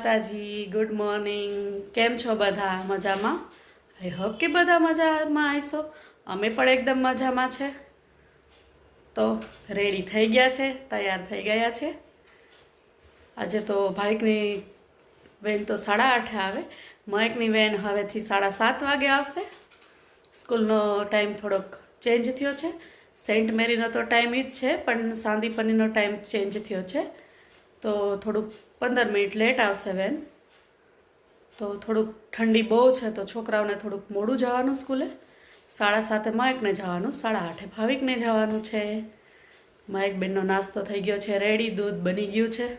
માતાજી good morning કેમ છો બધા મજામાં? આઈ હોપ કે બધા મજામાં આવીશો અમે પણ એકદમ મજામાં છે. તો રેડી થઈ ગયા છે, તૈયાર થઈ ગયા છે. આજે તો ભાવિકની વેન તો સાડા આઠે આવે. મહેકની વેન હવેથી સાડા સાત વાગે આવશે. સ્કૂલનો ટાઈમ થોડોક ચેન્જ થયો છે. સેન્ટ મેરીનો તો ટાઈમ જ છે, પણ સાંદીપનીનો ટાઈમ ચેન્જ થયો છે. તો થોડુંક પંદર મિનિટ લેટ આવશે વેન તો થોડુંક ઠંડી બહુ છે તો છોકરાઓને થોડુંક મોડું જવાનું સ્કૂલે. સાડા સાતે માયકને જવાનું, સાડા આઠે ભાવિકને જવાનું છે. માયકબેનનો નાસ્તો થઈ ગયો છે, રેડી, દૂધ બની ગયું છે.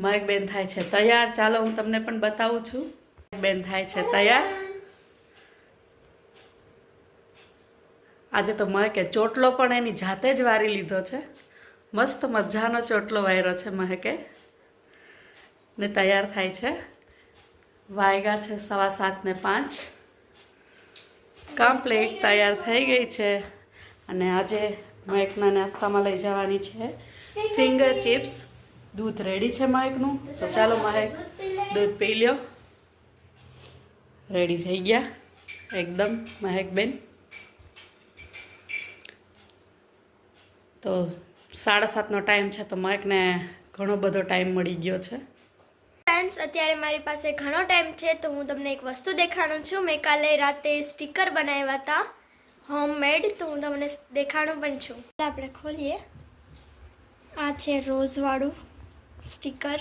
માયકબેન થાય છે તૈયાર. ચાલો હું તમને પણ બતાવું છું. બેન થાય છે તૈયાર. આજે તો મહેકે ચોટલો પણ એની જાતે જ વારી લીધો છે. મસ્ત મજાનો ચોટલો વાયરો છે મહેકે. ને તૈયાર થાય છે. વાયગા છે સવા સાત ને પાંચ. કમ્પ્લીટ તૈયાર થઈ ગઈ છે. અને આજે મહેકના નાસ્તામાં લઈ જવાની છે. ફિંગર ચિપ્સ દૂધ રેડી છે મહેકનું. તો ચાલો મહેક દૂધ પી લ્યો. રેડી થઈ ગયા. એકદમ મહેકબેન. તો સાડા સાતનો ટાઈમ છે તો માઇકને ઘણો બધો ટાઈમ મળી ગયો છે. ફ્રેન્ડ્સ અત્યારે મારી પાસે ઘણો ટાઈમ છે તો હું તમને એક વસ્તુ દેખાડું છું. મેં કાલે રાતે સ્ટીકર બનાવ્યા હતા હોમમેડ તો હું તમને દેખાડું પણ છું. આપણે ખોલીએ. આ છે રોઝવાળું સ્ટીકર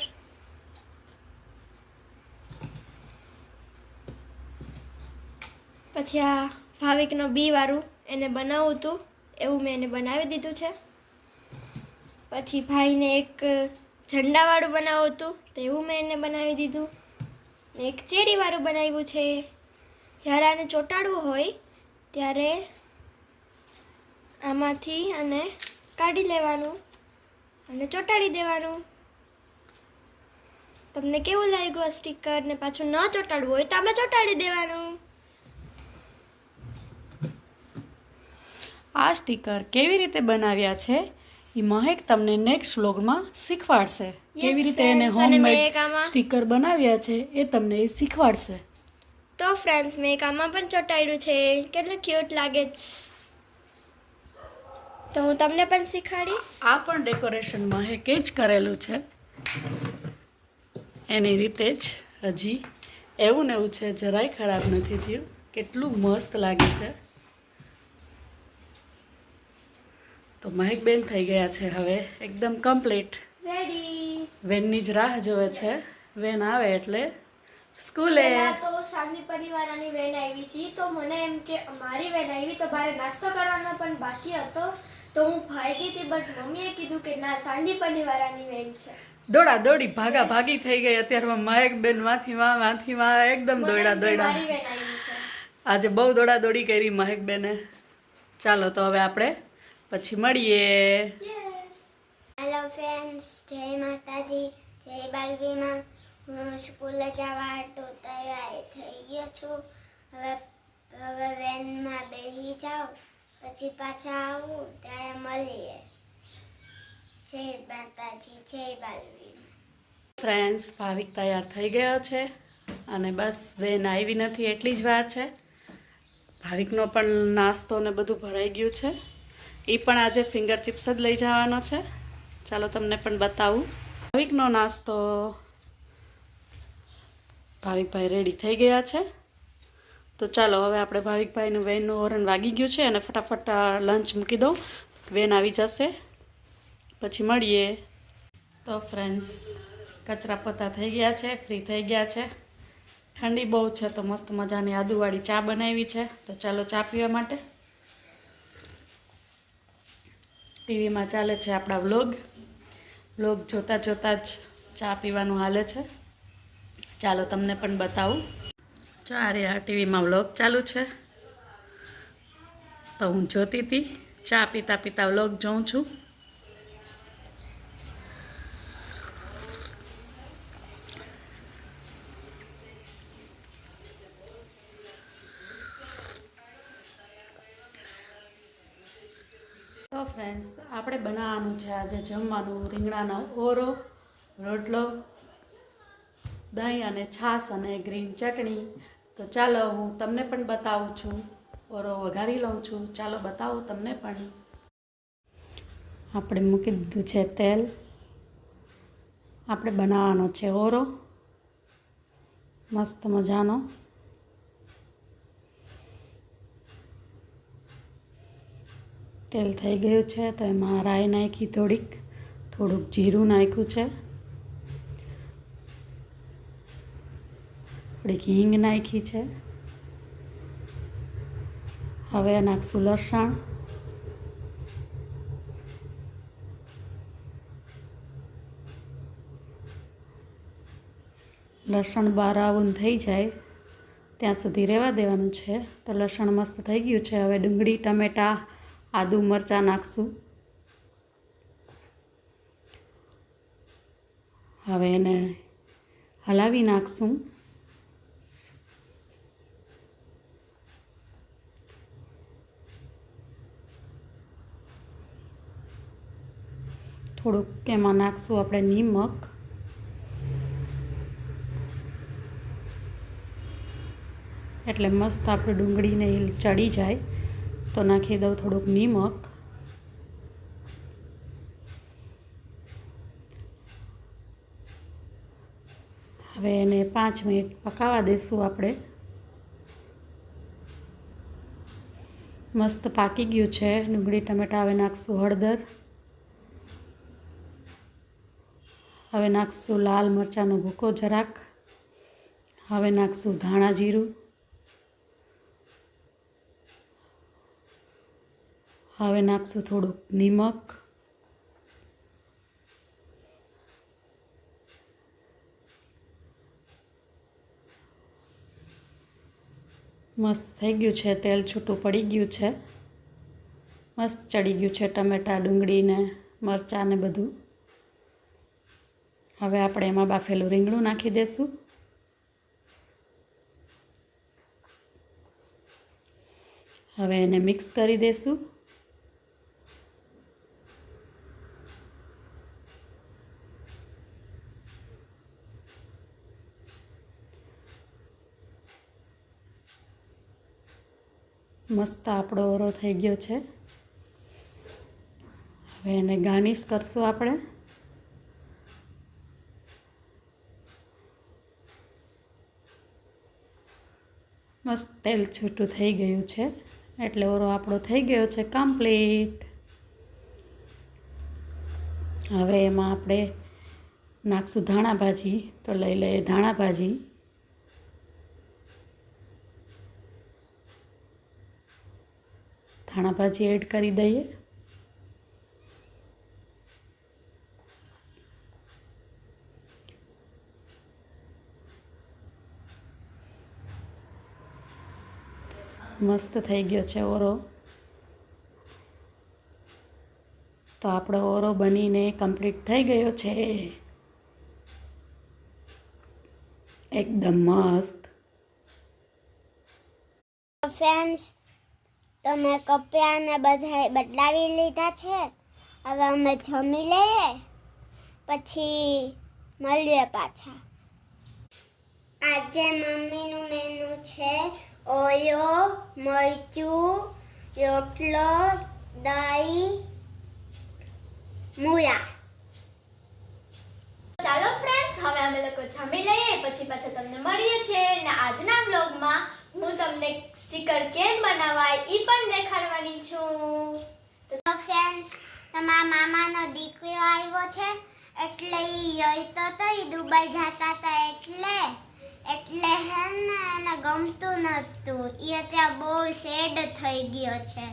પછી આ ભાવિકનો બી વાળું એને બનાવવું હતું એવું મેં એને બનાવી દીધું છે. પછી ભાઈને એક ઝંડાવાળું બનાવવું હતું, તો એવું મેં એને બનાવી દીધું. એક ચેરીવાળું બનાવ્યું છે. જ્યારે આને ચોંટાડવું હોય, ત્યારે આમાંથી આને કાઢી લેવાનું અને ચોંટાડી દેવાનું. તમને કેવું લાગ્યું આ સ્ટીકર ને પાછું ન ચોંટાડવું હોય તો આમાં ચોંટાડી દેવાનું. આ સ્ટીકર કેવી રીતે બનાવ્યા છે? એ મહેક તમને નેક્સ્ટ વ્લોગમાં શીખવાડશે. કેવી રીતે એને હોમમેડ સ્ટીકર બનાવ્યા છે એ તમને એ શીખવાડશે. તો ફ્રેન્ડ્સ મેં એક આમાં પણ ચોંટાડ્યું છે. કેટલું ક્યુટ લાગે છે તો હું તમને પણ શીખવાડીશ. આ પણ ડેકોરેશન મહેકે જ કરેલું છે. એની રીતે જ હજી એવું ને એવું છે જરાય ખરાબ નથી થયું. કેટલું મસ્ત લાગે છે. તો મહેકબેન થઈ ગયા છે હવે. એકદમ કમ્પ્લીટ રેડી વેનની જ રાહ જોવે છે. વેન આવે એટલે સ્કૂલે. તો સાંજની પરિવારની વેન આવી હતી તો મને એમ કે મારી વેન આવી તો મારે નાસ્તો કરવાનો પણ બાકી હતો. તો હું ભાગી હતી બટ મમ્મીએ કીધું કે ના સાંડી પરિવારની વેન છે. દોડા દોડી ભાગા ભાગી થઈ ગઈ અત્યારમાં મહેકબેનમાંથી માં માંથી માં એકદમ દોડા દોડા. આજે બહુ દોડા દોડી કરી મહેકબેને ચાલો તો હવે આપણે પછી મળીએ. હેલો ફ્રેન્ડ્સ જય માતાજી જય બાલવીમાં. હું સ્કૂલે જવા તો તૈયાર થઈ ગયો છું. હવે હવે વેનમાં બેસી જાઉં પછી પાછા આવું ત્યારે મળીએ. જય માતાજી જય બાલવીમાં. ફ્રેન્ડ્સ ભાવિક તૈયાર થઈ ગયો છે અને બસ વેન આવી નથી એટલી જ વાર છે. ભાવિકનો પણ નાસ્તો ને બધું ભરાઈ ગયું છે. એ પણ આજે ફિંગર ચિપ્સ જ લઈ જવાનો છે. ચાલો તમને પણ બતાવું. ભાવિકનો નાસ્તો ભાવિકભાઈ રેડી થઈ ગયા છે. તો ચાલો હવે આપણે ભાવિકભાઈનું વેનનું હોરન વાગી ગયું છે અને ફટાફટ લંચ મૂકી દઉં. વેન આવી જશે. પછી મળીએ. તો ફ્રેન્ડ્સ કચરા પોતા થઈ ગયા છે ફ્રી થઈ ગયા છે. ઠંડી બહુ છે તો મસ્ત મજાની આદુવાળી ચા બનાવી છે. તો ચાલો ચા પીવા માટે. ટીવીમાં ચાલે છે આપણા વ્લોગ. વ્લોગ જોતાં જોતાં જ ચા પીવાનું હાલે છે. ચાલો તમને પણ બતાવું. રે આ ટીવીમાં વ્લોગ ચાલુ છે. તો હું જોતી હતી ચા પીતા પીતા વ્લોગ જોઉં છું. ફ્રેન્ડ્સ આપણે બનાવવાનું છે આજે જમવાનું, રીંગણાનો ઓરો, રોટલો, દહીં અને છાશ અને ગ્રીન ચટણી. તો ચાલો હું તમને પણ બતાવું છું, ઓરો વઘારી લઉં છું. ચાલો બતાવો તમને પણ. આપણે મૂકી દીધું છે તેલ. આપણે બનાવવાનો છે ઓરો. મસ્ત મજાનો. તેલ થઈ ગયું છે તો એમાં રાઈ નાખી થોડીક, થોડુંક જીરું નાખ્યું છે. થોડીક હિંગ નાખી છે. હવે નાખશું લસણ. લસણ બારાવું થઈ જાય, ત્યાં સુધી રહેવા દેવાનું છે. તો લસણ મસ્ત થઈ ગયું છે. હવે ડુંગળી, ટમેટાં આદુ મરચાં નાખશું. હવે એને હલાવી નાખશું. થોડુંક એમાં નાખશું આપણે નિમક. એટલે મસ્ત આપણે ડુંગળીને ચડી જાય. તો નાખી દઉં થોડુંક નિમક. હવે એને પાંચ મિનિટ પકાવવા દઈશું આપણે. મસ્ત પાકી ગયું છે. ડુંગળી, ટમેટા હવે નાખશું હળદર. હવે નાખશું લાલ મરચાંનો ભૂકો જરાક. હવે નાખશું ધાણા જીરું. હવે નાખશું થોડુંક નિમક. મસ્ત થઈ ગયું છે, તેલ છૂટું પડી ગયું છે. મસ્ત ચડી ગયું છે, ટમેટાં, ડુંગળીને મરચાં ને બધું. હવે આપણે એમાં બાફેલું રીંગણું નાખી દઈશું હવે એને મિક્સ કરી દઈશું મસ્ત આપણો ઓરો થઈ ગયો છે. હવે એને ગાર્નિશ કરશું આપણે. મસ્ત તેલ છૂટું થઈ ગયું છે. એટલે ઓરો આપણો થઈ ગયો છે કમ્પ્લીટ. હવે એમાં આપણે નાખશું ધાણા ભાજી. તો લઈ લઈએ ધાણા ભાજી. ધાણા ભાજી એડ કરી દઈએ. મસ્ત થઈ ગયો છે ઓરો. તો આપણો ઓરો બનીને કમ્પ્લીટ થઈ ગયો છે. એકદમ મસ્ત. ફ્રેન્ડ્સ તમે કપિયાને બધા બદલાવી લીધા છે. હવે અમે જમી લઈએ, પછી મળીએ પાછા. આજે મમ્મીનું મેનુ છે ઓયો, મરચું, રોટલો, દહીં, મૂળા. ચાલો ફ્રેન્ડ્સ હવે અમે લોકો જમી લઈએ, પછી પાછા તમને મળીએ છીએ. અને આજના બ્લોગમાં હું તમને સ્ટીકર કેમ બનાવાય એ પણ દેખાડવાની છું તો ફ્રેન્ડ્સ તમારા મામાનો દીકરો આવ્યો છે, એટલે એ યતો તો એ દુબઈ જતા હતા એટલે એટલે હે ને એને ગમતું નહોતું એ અત્યારે બહુ સેડ થઈ ગયો છે.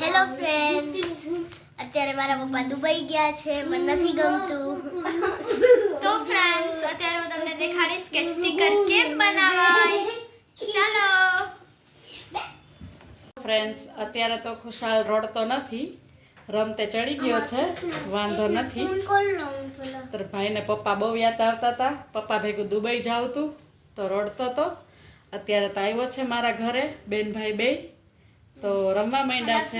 હેલો ફ્રેન્ડ્સ અત્યારે મારા પપ્પા દુબઈ ગયા છે, મને નથી ગમતું. તો ફ્રેન્ડ્સ અત્યારે હું તમને દેખાડીશ કે સ્ટીકર કેમ બનાવાય. ચાલો. ફ્રેન્ડ્સ અત્યારે તો ખુશાલ રડતો નથી. રમતે ચડી ગયો છે. વાંધો નથી. તાર ભાઈને પપ્પા બહુ યાદ આવતા હતા પપ્પા ભેગું દુબઈ જાવ તું તો રડતો તો. અત્યારે તો આવ્યો છે મારા ઘરે બેન ભાઈ બે. તો રમવા માંડ્યા છે.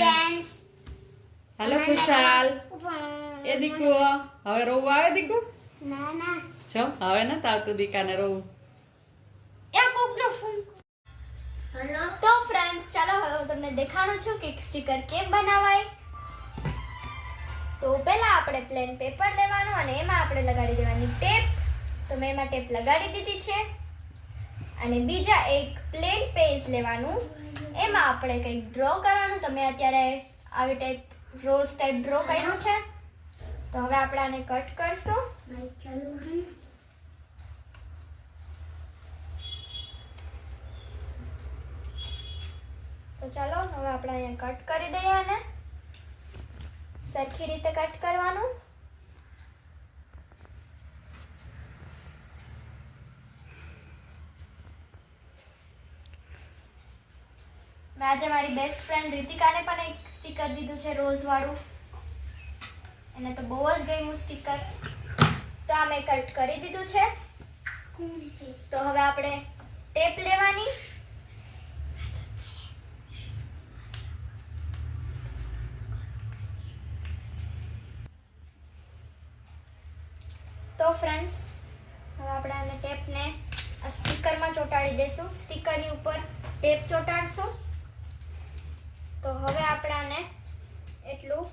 હાલો ખુશાલ. એ દીકુ હવે રોવું આવે દીકુ? જો હવે નથી આવતું દીકાને રોવું એ કોકનો ફોન હેલો તો ફ્રેન્ડ્સ ચાલો હવે હું તમને દેખાડું છું કે સ્ટીકર કેમ બનાવાય? તો પહેલા આપણે પ્લેન પેપર લેવાનું અને એમાં આપણે લગાડી દેવાની ટેપ તો મેં એમાં ટેપ લગાડી દીધી છે. અને બીજા એક પ્લેન પેજ લેવાનું. એમાં આપણે કંઈક ડ્રો કરવાનું. તમે અત્યારે આવી ટાઈપ રોઝ ટાઈપ ડ્રો કર્યું છે. તો હવે આપણે આને કટ કરશું માઇક ચાલુ હે ને? તો ચાલો હવે આપણે અહીંયા કટ કરી દઈએ આને. સરખી રીતે કટ કરવાનું. મેં આજે મારી બેસ્ટ ફ્રેન્ડ રીતિકાને પણ એક સ્ટીકર દીધું છે રોઝ વાળું એને તો બહુ જ ગમ્યું સ્ટીકર તો આ મેં કટ કરી દીધું છે. તો હવે આપણે ટેપ લેવાની. તો ફ્રેન્ડ્સ હવે આપણે આને ટેપને સ્ટીકરમાં ચોંટાડી દઈશું. સ્ટીકરની ઉપર ટેપ ચોંટાડશું. તો હવે આપણે આને એટલું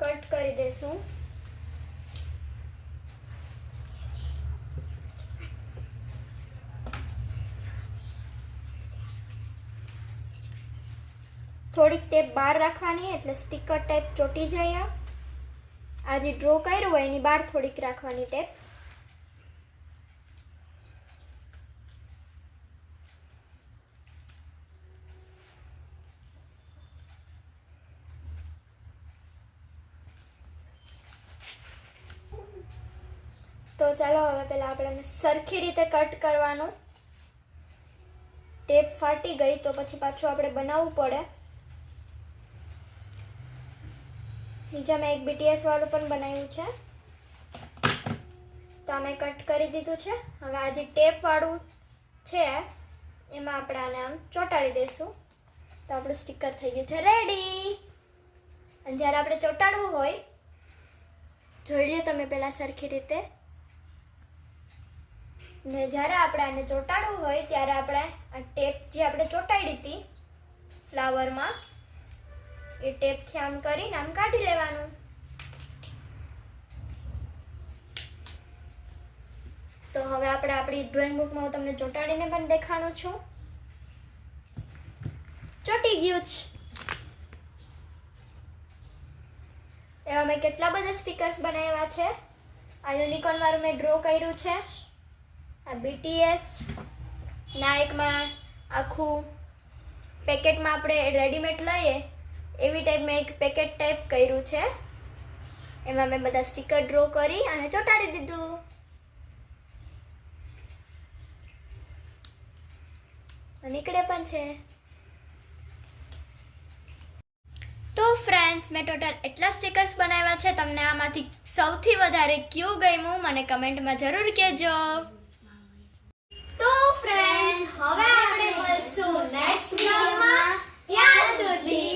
કટ કરી દઈશું. થોડીક ટેપ બહાર રાખવાની, એટલે સ્ટીકર ટાઈપ ચોટી જાય આ. આ જે ડ્રો કર્યું હોય, એની બહાર થોડીક રાખવાની ટેપ તો ચાલો હવે પહેલાં આપણે સરખી રીતે કટ કરવાનું ટેપ ફાટી ગઈ તો પછી પાછું આપણે બનાવવું પડે બીજા મેં એક બીટીએસ વાળું પણ બનાવ્યું છે. તો અમે કટ કરી દીધું છે. હવે આ જે ટેપવાળું છે, એમાં આપણે આને આમ ચોંટાડી દઈશું. તો આપણું સ્ટીકર થઈ ગયું છે રેડી અને જ્યારે આપણે ચોંટાડવું હોય, જોઈ લે તમે પહેલાં સરખી રીતે. ને જ્યારે આપણે આને ચોંટાડવું હોય, ત્યારે આપણે આ ટેપ જે આપણે ચોંટાડી હતી ફ્લાવરમાં એ ટેપથી આમ કરીને આમ કાઢી લેવાનું. તો હવે આપણે આપણી ડ્રોઈંગ બુકમાં હું તમને ચોંટાડીને પણ દેખાડું છું. ચોંટી ગયું જ એમાં મેં કેટલા બધા સ્ટીકર્સ બનાવ્યા છે. આ યુનિકોર્ન વાળું મેં ડ્રો કર્યું છે. આ બીટીએસ નાયકમાં આખું પેકેટમાં આપણે રેડીમેડ લઈએ. એવી ટાઈપ મેં એક પેકેટ ટાઈપ કર્યું છે. એમાં મેં બધા સ્ટીકર ડ્રો કરી અને ચોંટાડી દીધું. નીકળે પણ છે. તો ફ્રેન્ડ્સ મેં ટોટલ એટલા સ્ટીકર્સ બનાવ્યા છે, તમને આમાંથી સૌથી વધારે ક્યું ગમ્યું મને કમેન્ટમાં જરૂર કહેજો. તો ફ્રેન્ડ્સ હવે આપણે મળશું નેક્સ્ટ વ્લોગમાં ત્યાં સુધી